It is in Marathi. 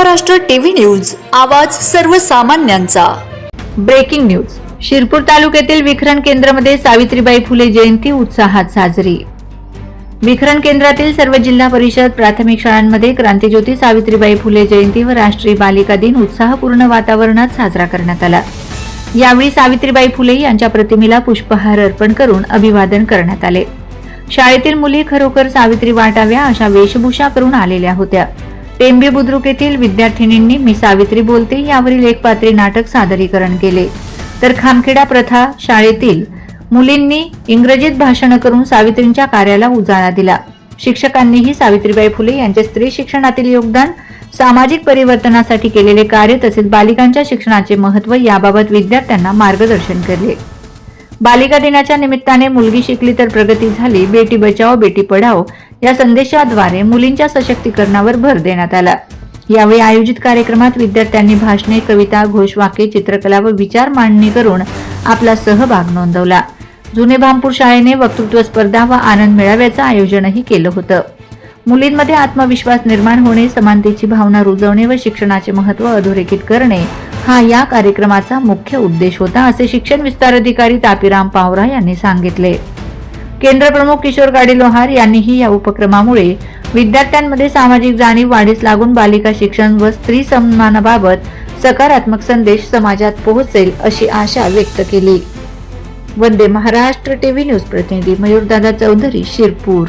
महाराष्ट्र टीव्ही न्यूज आवाज सर्वसामान्यांचा. Breaking news. शिरपूर तालुक्यातील विखरण केंद्रामध्ये सावित्रीबाई फुले जयंती उत्साहात साजरी. विखरण केंद्रातील सर्व जिल्हा परिषद प्राथमिक शाळांमध्ये क्रांतीज्योती सावित्रीबाई फुले जयंती व राष्ट्रीय बालिका दिन उत्साहपूर्ण वातावरणात साजरा करण्यात आला. यावेळी सावित्रीबाई फुले यांच्या प्रतिमेला पुष्पहार अर्पण करून अभिवादन करण्यात आले. शाळेतील मुली खरोखर सावित्री वाटाव्या अशा वेशभूषा करून आलेल्या होत्या. टेंबे बुद्रुक येथील विद्यार्थिनींनी मी सावित्री बोलते यावरील एक पात्री नाटक सादरीकरण केले. तर खामखेडा प्रथा शाळेतील मुलींनी इंग्रजीत भाषण करून सावित्रींच्या कार्याला उजाळा दिला. शिक्षकांनीही सावित्रीबाई फुले यांचे स्त्री शिक्षणातील योगदान सामाजिक परिवर्तनासाठी केलेले कार्य तसेच बालिकांच्या शिक्षणाचे महत्त्व याबाबत विद्यार्थ्यांना मार्गदर्शन केले. बालिका दिनाच्या निमित्ताने मुलगी शिकली तर प्रगती झाली बेटी बचाओ बेटी पढाओ या संदेशाद्वारे मुलींच्या सशक्तीकरणावर भर देण्यात आला. यावेळी आयोजित कार्यक्रमात विद्यार्थ्यांनी भाषणे कविता घोषवाक्य चित्रकला व विचार मांडणी करून आपला सहभाग नोंदवला. जुने भामपूर शाळेने वक्तृत्व स्पर्धा व आनंद मेळाव्याचं आयोजनही केलं होतं. मुलींमध्ये आत्मविश्वास निर्माण होणे समानतेची भावना रुजवणे व शिक्षणाचे महत्त्व अधोरेखित करणे हा या कार्यक्रमाचा मुख्य उद्देश होता असे शिक्षण विस्तार अधिकारी तापीराम पावरा यांनी सांगितले. केंद्र प्रमुख किशोर गाडी लोहार यांनीही या उपक्रमामुळे विद्यार्थ्यांमध्ये सामाजिक जाणीव वाढीस लागून बालिका शिक्षण व स्त्री सन्मानाबाबत सकारात्मक संदेश समाजात पोहोचेल अशी आशा व्यक्त केली. वंदे महाराष्ट्र टीव्ही न्यूज प्रतिनिधी मयूरदादा चौधरी शिरपूर.